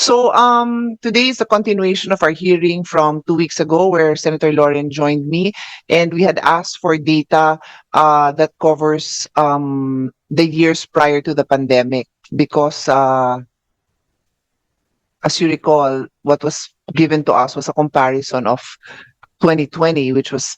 So um, today is a continuation of our hearing from two weeks ago where Senator Lauren joined me and we had asked for data uh, that covers um, the years prior to the pandemic because uh, as you recall, what was given to us was a comparison of 2020, which was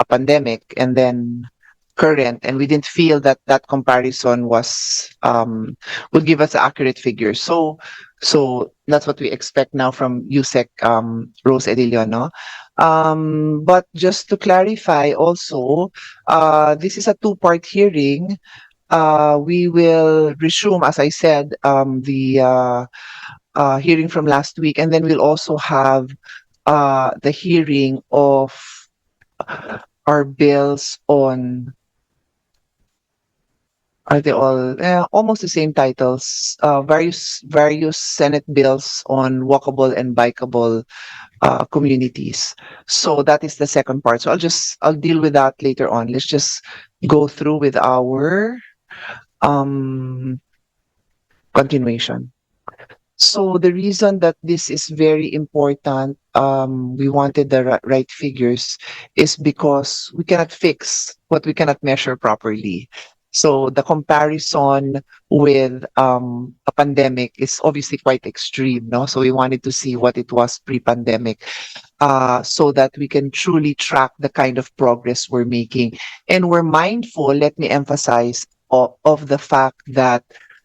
a pandemic, and then current, and we didn't feel that that comparison was um, would give us accurate figures. So, so that's what we expect now from USEC um, Rose Edilion, no? Um, but just to clarify, also, uh, this is a two-part hearing. Uh, we will resume, as I said, um, the uh, uh, hearing from last week, and then we'll also have uh, the hearing of our bills on are they all eh, almost the same titles. Uh, various various senate bills on walkable and bikeable uh, communities. So that is the second part. So i'll just i'll deal with that later on. Let's just go through with our um continuation. So the reason that this is very important um we wanted the ri- right figures is because we cannot fix what we cannot measure properly so the comparison with um, a pandemic is obviously quite extreme, no? So we wanted to see what it was pre-pandemic, uh, so that we can truly track the kind of progress we're making. And we're mindful, let me emphasize, of, of the fact that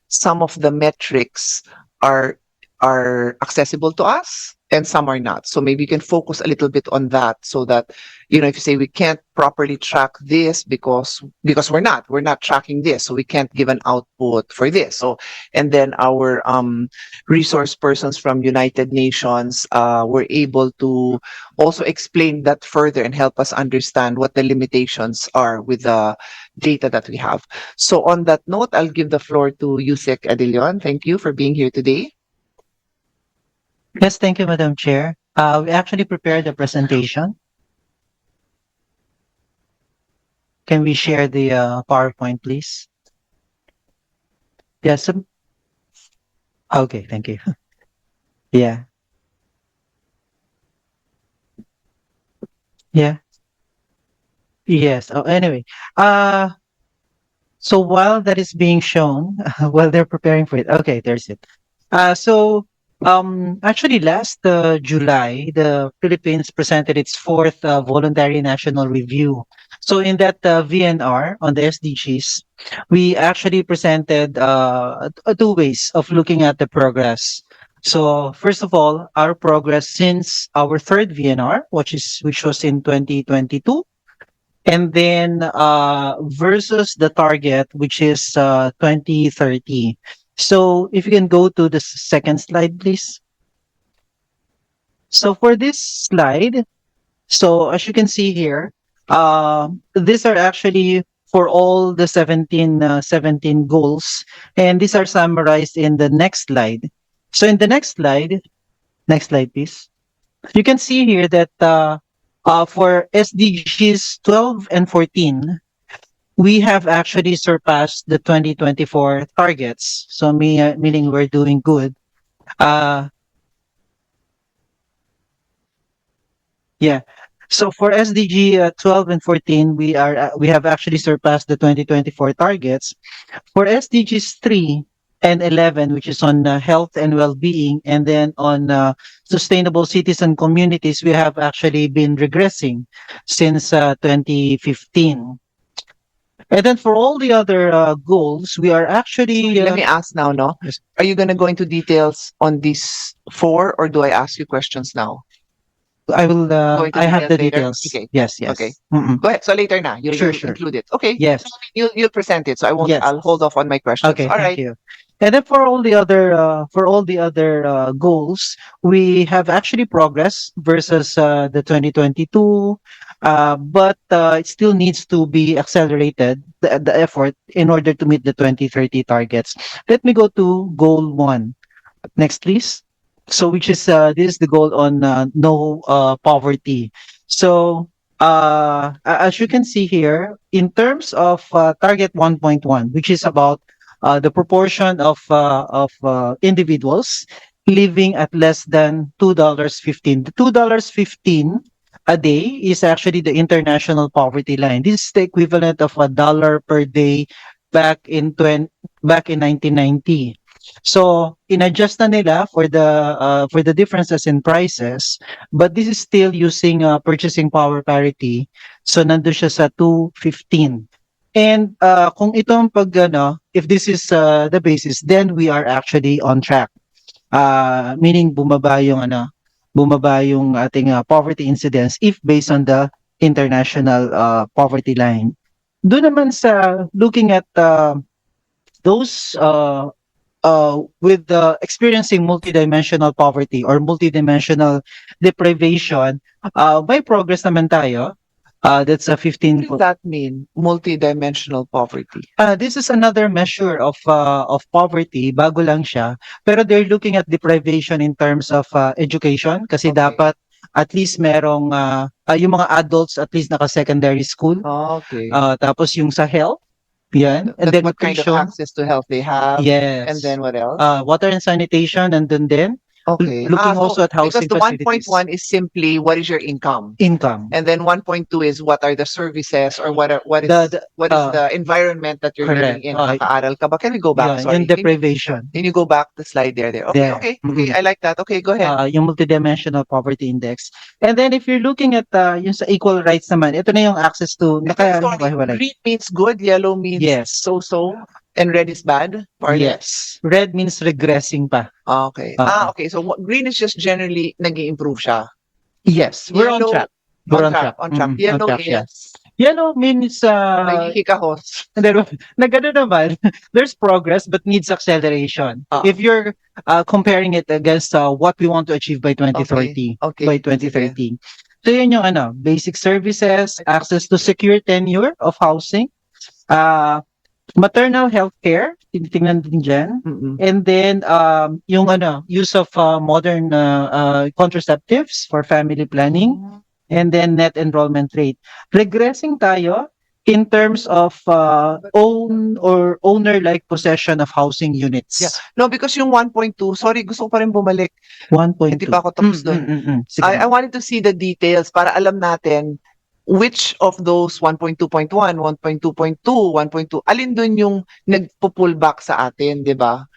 some of the metrics are are accessible to us and some are not. So maybe you can focus a little bit on that so that, you know, if you say we can't properly track this because, because we're not, we're not tracking this. So we can't give an output for this. So, and then our, um, resource persons from United Nations, uh, were able to also explain that further and help us understand what the limitations are with the data that we have. So on that note, I'll give the floor to Yusek Adilion. Thank you for being here today. Yes, thank you, Madam Chair. Uh, we actually prepared the presentation. Can we share the uh, PowerPoint, please? Yes. Okay, thank you. Yeah. Yeah. Yes. Oh, anyway. Uh, so while that is being shown, while they're preparing for it, okay, there's it. Uh, so um, actually, last uh, July, the Philippines presented its fourth uh, voluntary national review. So, in that uh, VNR on the SDGs, we actually presented uh, two ways of looking at the progress. So, first of all, our progress since our third VNR, which is which was in 2022, and then uh, versus the target, which is uh, 2030. So if you can go to the second slide, please. So for this slide, so as you can see here, uh, these are actually for all the 17, uh, 17 goals, and these are summarized in the next slide. So in the next slide, next slide, please. You can see here that uh, uh, for SDGs 12 and 14, we have actually surpassed the 2024 targets. So me, uh, meaning we're doing good. Uh, yeah. So for SDG uh, 12 and 14, we are uh, we have actually surpassed the 2024 targets. For SDGs 3 and 11, which is on uh, health and well-being, and then on uh, sustainable cities and communities, we have actually been regressing since uh, 2015. And then for all the other uh, goals, we are actually Let uh, me ask now, no? Yes. Are you gonna go into details on these four or do I ask you questions now? I will uh, Going I have details the later? details. Okay. Yes, yes. Okay. Mm-mm. Go ahead. So later na, you'll, Sure, you'll sure. include it. Okay. Yes. You'll, you'll present it. So I won't, Yes. I'll hold off on my questions. Okay, All thank right. you. And then for all the other uh, for all the other uh, goals, we have actually progress versus uh, the 2022, uh, but uh, it still needs to be accelerated the, the effort in order to meet the 2030 targets. Let me go to goal one. Next, please. So, which is uh, this is the goal on uh, no uh, poverty. So, uh, as you can see here, in terms of uh, target 1.1, which is about uh, the proportion of uh, of uh, individuals living at less than $2.15. The $2.15 a day is actually the international poverty line. This is the equivalent of a dollar per day back in 20, back in 1990. So, inadjust na nila for the uh, for the differences in prices, but this is still using uh, purchasing power parity. So, nandun siya sa 215. And uh, kung itong pag ano, if this is uh, the basis, then we are actually on track. Uh, meaning bumaba yung ano, bumaba yung ating uh, poverty incidence if based on the international uh, poverty line. Doon naman sa looking at uh, those uh, uh, with the experiencing multidimensional poverty or multidimensional deprivation, uh, may progress naman tayo. Uh, that's a 15 What does that mean? Multidimensional poverty. Uh, this is another measure of uh, of poverty, bago lang siya. Pero they're looking at deprivation in terms of uh, education kasi Okay. dapat at least merong uh, uh, yung mga adults at least naka-secondary school. Okay. Uh, tapos yung sa health, yan. And That's then what kind of access to health they have. Yes. And then what else? uh, water and sanitation, and then din okay. looking Ah, so also at housing because the facilities. 1.1 is simply what is your income? income. And then 1.2 is what are the services or what are, what is The, the, what is uh, the environment that you're correct. living in? Uh, Nakaaral ka ba? Can we go back? yeah, Sorry. yung Can you- deprivation. Can you go back the slide there? There. Okay. There. Okay. Okay. Mhm. I like that. Okay. Go ahead. uh, yung multidimensional poverty index. And then if you're looking at uh, yung sa equal rights naman, ito na yung access to naka Sorry, nakahiwalay. green means good, yellow means Yes. so-so, and red is bad. Pardon? Yes. Red means regressing pa. Okay. Uh-uh. ah, okay. So what, green is just generally nag-improve siya. Yes. We're on Yellow- track. We're on, track. On track. Mhm, Yellow on track, yeah. is Yellow means uh, nagkikahos. and then nagano naman, there's progress but needs acceleration. Ah. If you're uh, comparing it against uh, what we want to achieve by 2030, Okay. by 2030. So yun yung ano, basic services, access to secure tenure of housing, uh, maternal health care, tinitingnan din dyan. Mm-mm. And then, um, yung ano, use of uh, modern uh, uh, contraceptives for family planning. And then net enrollment rate. Regressing tayo in terms of uh, own or owner-like possession of housing units. Yeah. No, because yung 1.2, sorry, gusto ko pa rin bumalik. 1.2. Hindi pa ako tapos Mm, doon. mm, mm, mm. Sige. I, I wanted to see the details para alam natin which of those 1.2.1, 1.2.2, 1.2, alin dun yung nagpo-pull back sa atin, di ba?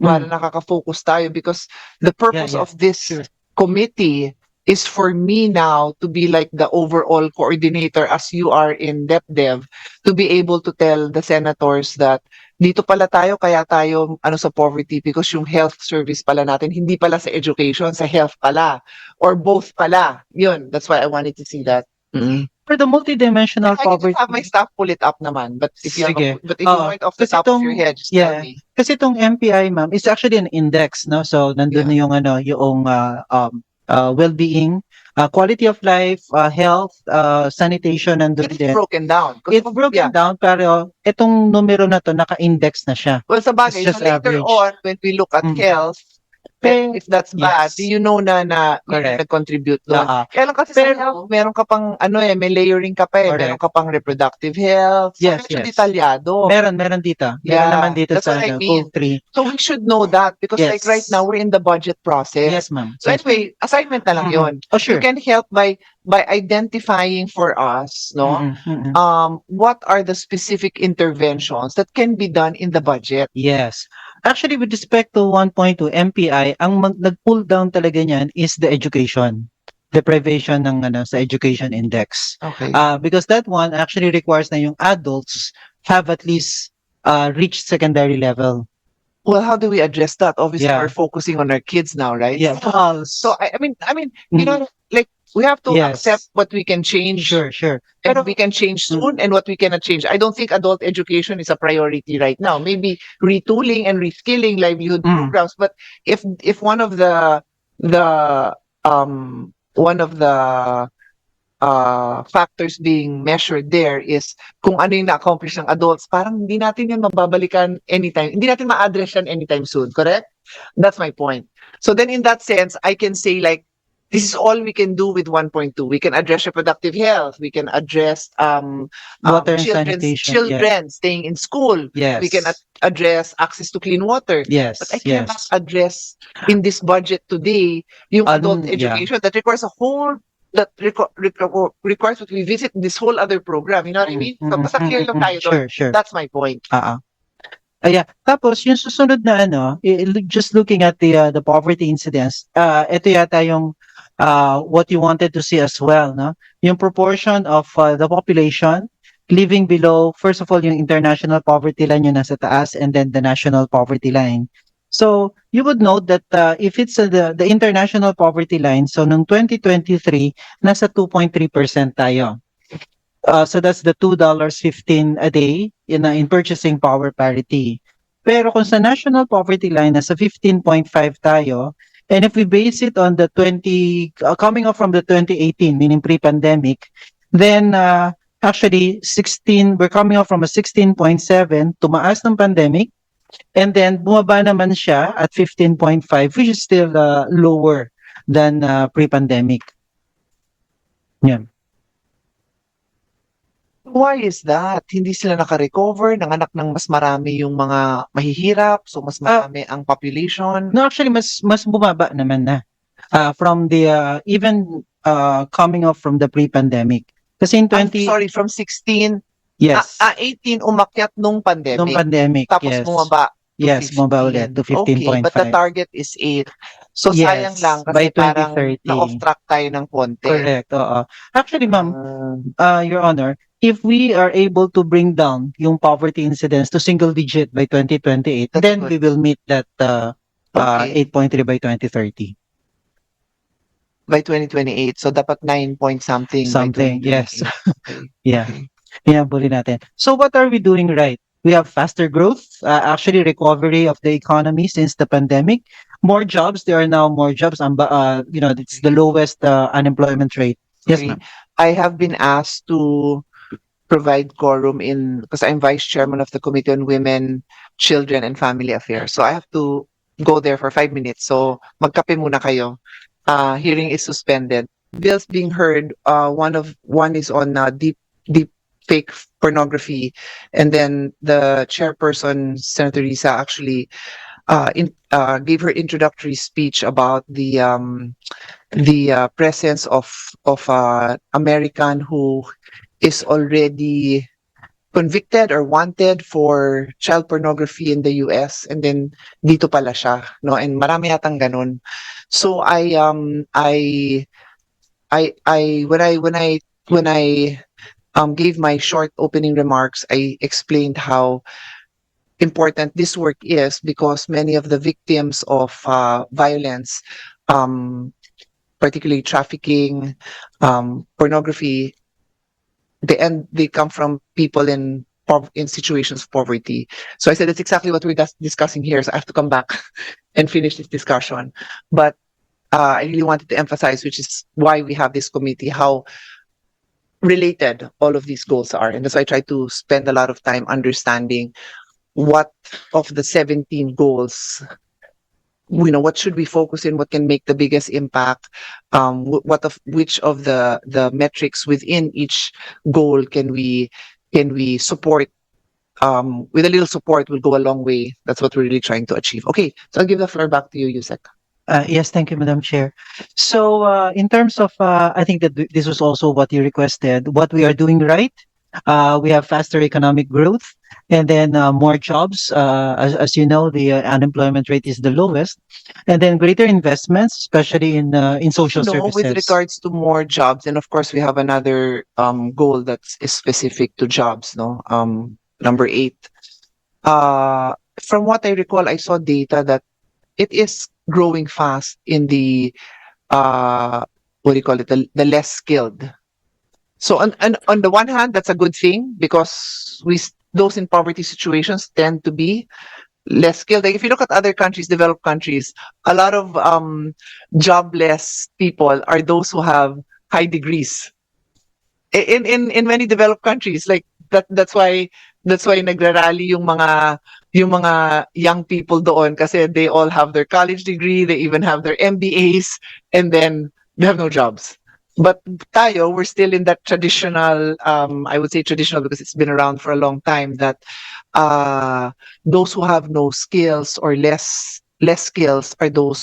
Para Mm. nakaka-focus tayo because the purpose yeah. of this Sure. committee is for me now to be like the overall coordinator as you are in DepDev to be able to tell the senators that dito pala tayo kaya tayo ano sa poverty because yung health service pala natin hindi pala sa education sa health pala or both pala yun that's why I wanted to see that For the multidimensional I can poverty. just have my staff pull it up naman but if you have a, Sige. but if you Oo. know it off the Kasi top of your head just yeah. tell me Kasi itong MPI, ma'am, it's actually an index, no? So, nandun na yung, ano, yung uh, um, uh, well-being, uh, quality of life, uh, health, uh, sanitation, nandun it's din. broken down 'Cause It's of- broken yeah. down, pero itong numero na to, naka-index na siya. Well, sa bagay, It's just so later average. on, when we look at Mm. health, Pero- if that's bad, Yes. do you know na na Correct. nag-contribute doon? Ah, Kaya lang kasi Pero- sa health, meron ka pang, ano eh, may layering ka pa eh. Correct. Meron ka pang reproductive health. So, Yes, medyo yes. detalyado. meron, meron dito. Meron Yeah, naman dito that's sa what I ano, mean. 3. So, we should know that because like Yes. right now, we're in the budget process. Yes, ma'am. So anyway, assignment na lang Mhm. yun. Oh, sure. You can help by by identifying for us, no? Mhm, mhm. Um, what are the specific interventions that can be done in the budget? Yes. Actually, with respect to 1.2 MPI, ang mag- nag-pull down talaga niyan is the education. Deprivation ng ano sa education index. Okay. Uh, because that one actually requires na yung adults have at least uh, reached secondary level. Well, how do we address that? Obviously, Yeah. we're focusing on our kids now, right? Yeah. So I, I mean, I mean, you know, like we have to Yes. accept what we can change Sure, sure. and Pero- we can change Mm. soon and what we cannot change. I don't think adult education is a priority right now. Maybe retooling and reskilling livelihood Mm. programs. But if if one of the the um one of the uh factors being measured there is kung ano yung na-accomplish ng adults, parang hindi natin yan mababalikan anytime. Hindi natin ma-address yan anytime soon, correct? That's my point. So then in that sense, I can say like this is all we can do with 1.2. We can address reproductive health. We can address um, um, Water and children's, sanitation, children staying in school. Yes. We can ad- address access to clean water. yes. But I cannot yes. address in this budget today yung Um, adult yeah. education that requires a whole that requ- requ- requires that we visit this whole other program. You know what I mean? So, basta clear lang tayo doon. Sure, sure. That's my point. Ah, ah. Yeah. Tapos yung susunod na ano, i- i- just looking at the uh, the poverty incidence, uh, ito yata yung uh, what you wanted to see as well, no? Yung proportion of uh, the population living below, first of all, yung international poverty line yung nasa taas and then the national poverty line. So, you would note that uh, if it's uh, the, the international poverty line, so nung 2023, nasa 2.3% tayo. Uh, so that's the $2.15 a day in, uh, in purchasing power parity. Pero kung sa national poverty line, nasa 15.5 tayo, and if we base it on the 20, uh, coming up from the 2018, meaning pre-pandemic, then uh, actually 16, we're coming up from a 16.7, tumaas ng pandemic, and then bumaba naman siya at 15.5, which is still uh, lower than uh, pre-pandemic. Yeah. Why is that? Hindi sila naka-recover, nanganak ng mas marami yung mga mahihirap, so mas Ah. marami ang population. No, actually, mas mas bumaba naman na. Uh, from the, uh, even uh, coming off from the pre-pandemic. Kasi in I'm 20, sorry, from 16, yes, ah, ah, 18 umakyat nung pandemic. nung pandemic, tapos yes. bumaba. to Yes, bumaba ulit to 15. Okay, but the 15.5. target is 8. So Yes, sayang lang kasi by parang 2030. na-off track tayo ng konti. Correct, oo. Actually, ma'am, Ah, uh, Your Honor, if we are able to bring down yung poverty incidence to single digit by 2028, That's then good. we will meet that uh, uh, Okay. 8.3 by 2030. by 2028. So dapat 9 point something. by Something, yes. 2028. Okay. Yeah. Okay. Pinabuli natin. So what are we doing right? We have faster growth, uh, actually recovery of the economy since the pandemic. More jobs. There are now more jobs. Um, uh, you know, it's the lowest uh, unemployment rate. Yes, ma'am. I have been asked to provide quorum in because I'm vice chairman of the Committee on Women, Children and Family Affairs. So I have to go there for five minutes. So magkape muna kayo. Uh, hearing is suspended. Bills being heard. Uh, one of one is on uh, deep deep fake pornography, and then the chairperson Senator Risa actually uh, in, uh, gave her introductory speech about the um, the uh, presence of of uh, American who is already convicted or wanted for child pornography in the US and then dito pala siya no? And marami yatang ganun. So I um I I I when I when I when I um gave my short opening remarks I explained how important this work is because many of the victims of uh, violence um particularly trafficking, um, pornography, they and they come from people in in situations of poverty. So I said that's exactly what we're dis- discussing here. So I have to come back and finish this discussion. But uh, I really wanted to emphasize, which is why we have this committee, how related all of these goals are, and that's why I try to spend a lot of time understanding what of the 17 goals you know what should we focus in what can make the biggest impact um what of which of the the metrics within each goal can we can we support um with a little support will go a long way. That's what we're really trying to achieve. Okay so i'll give the floor back to you yusek Uh, yes, thank you, Madam Chair. So, uh, in terms of, uh, I think that th- this was also what you requested. What we are doing right, uh, we have faster economic growth, and then uh, more jobs. Uh, as, as you know, the uh, unemployment rate is the lowest, and then greater investments, especially in uh, in social no services. with regards to more jobs and of course we have another um goal that is specific to jobs no um number eight uh from what i recall i saw data that it is growing fast in the uh what do you call it? The, the less skilled. So on, on on the one hand that's a good thing because we those in poverty situations tend to be less skilled. Like if you look at other countries developed countries a lot of um jobless people are those who have high degrees. In in in many developed countries like that that's why that's why nagrarally yung mga yung mga young people doon kasi they all have their college degree they even have their MBAs and then They have no jobs. But tayo, we're still in that traditional, um, I would say traditional because it's been around for a long time that uh, those who have no skills or less less skills are those